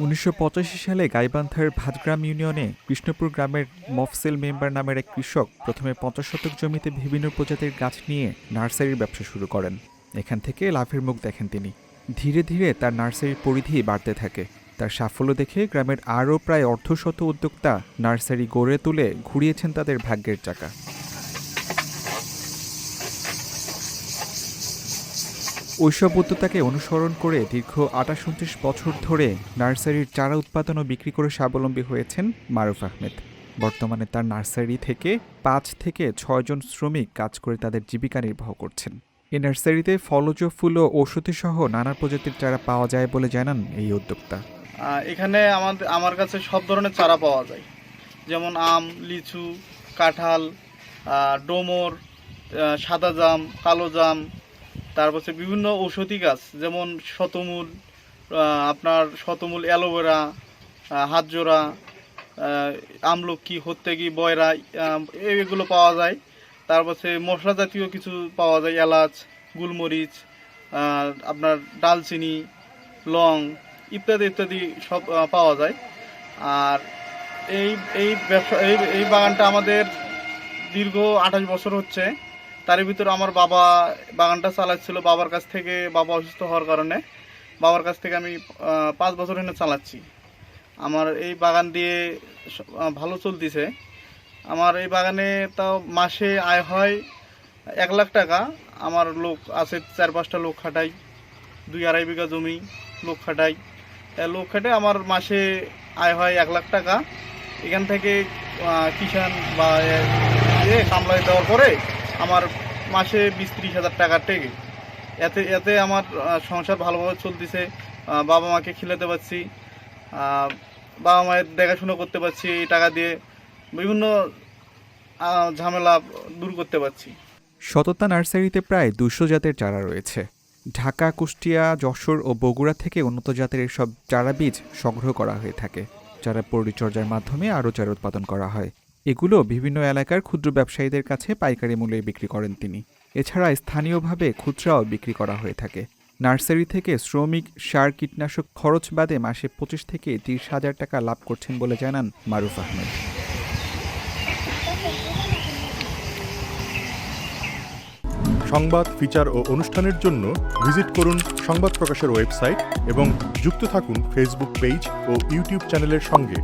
উনিশশো সালে গাইবান্ধার ভাতগ্রাম ইউনিয়নে কৃষ্ণপুর গ্রামের মফসেল মেম্বার নামের এক কৃষক প্রথমে পঞ্চাশ শতক জমিতে বিভিন্ন প্রজাতির গাছ নিয়ে নার্সারির ব্যবসা শুরু করেন। এখান থেকে লাভের মুখ দেখেন তিনি। ধীরে ধীরে তার নার্সারির পরিধি বাড়তে থাকে। তার সাফল্য দেখে গ্রামের আরও প্রায় অর্ধশত উদ্যোক্তা নার্সারি গড়ে তুলে ঘুরিয়েছেন তাদের ভাগ্যের চাকা। ওইসব উদ্যোক্তাকে অনুসরণ করে দীর্ঘ আটাশ উনত্রিশ বছর ধরে নার্সারির চারা উৎপাদন ও বিক্রি করে স্বাবলম্বী হয়েছেন মারুফ আহমেদ। বর্তমানে তার নার্সারি থেকে পাঁচ থেকে ছয়জন শ্রমিক কাজ করে তাদের জীবিকা নির্বাহ করছেন। এই নার্সারিতে ফলজ ফুল ও ঔষধি সহ নানা প্রজাতির চারা পাওয়া যায় বলে জানান এই উদ্যোক্তা। এখানে আমাদের, আমার কাছে সব ধরনের চারা পাওয়া যায়। যেমন আম, লিচু, কাঁঠাল ডোমর সাদা জাম, কালো জাম তারপর হচ্ছে বিভিন্ন ঔষধি গাছ যেমন শতমূল আপনার শতমূল অ্যালোভেরা হাতজোড়া আহ, আমলকি হত্তেগি বয়রা এগুলো পাওয়া যায়। তারপর হচ্ছে মশলা জাতীয় কিছু পাওয়া যায় এলাচ গুলমরিচ আপনার ডালচিনি লং ইত্যাদি ইত্যাদি সব পাওয়া যায়। আর এই এই ব্যবসা এই এই বাগানটা আমাদের দীর্ঘ আঠাশ বছর হচ্ছে। তার ভিতরে আমার বাবা বাগানটা চালাচ্ছিল, বাবার কাছ থেকে বাবা অসুস্থ হওয়ার কারণে। বাবার কাছ থেকে আমি পাঁচ বছর এনে চালাচ্ছি। আমার এই বাগান দিয়ে ভালো চলতেছে। আমার এই বাগানে তাও মাসে আয় হয় এক লাখ টাকা। আমার লোক আছে, চার পাঁচটা লোক খাটাই, দুই আড়াই বিঘা জমি লোক খাটাই। লোক খাটে আমার মাসে আয় হয় এক লাখ টাকা। এখান থেকে কিষান বা কামলাই দেওয়ার পরে আমার মাসে বিশ ত্রিশ হাজার টাকা টেকে। এতে এতে আমার সংসার ভালোভাবে চলতেছে বাবা মাকে খিলাতে পারছি বাবা মায়ের দেখাশুনো করতে পারছি, এই টাকা দিয়ে বিভিন্ন ঝামেলা দূর করতে পারছি। সততা নার্সারিতে প্রায় দুশো জাতের চারা রয়েছে। ঢাকা, কুষ্টিয়া, যশোর ও বগুড়া থেকে উন্নত জাতের এসব চারা বীজ সংগ্রহ করা হয়ে থাকে চারা পরিচর্যার মাধ্যমে আরও চারা উৎপাদন করা হয়। এগুলো বিভিন্ন এলাকার ক্ষুদ্র ব্যবসায়ীদের কাছে পাইকারি মূল্যে বিক্রি করেন তিনি। এছাড়া স্থানীয়ভাবে খুচরাও বিক্রি করা হয়ে থাকে। নার্সারি থেকে শ্রমিক সার কীটনাশক খরচ বাদে মাসে পঁচিশ থেকে তিরিশ হাজার টাকা লাভ করছেন বলে জানান মারুফ আহমেদ। সংবাদ, ফিচার ও অনুষ্ঠানের জন্য ভিজিট করুন সংবাদ প্রকাশের ওয়েবসাইট এবং যুক্ত থাকুন ফেসবুক পেজ ও ইউটিউব চ্যানেলের সঙ্গে।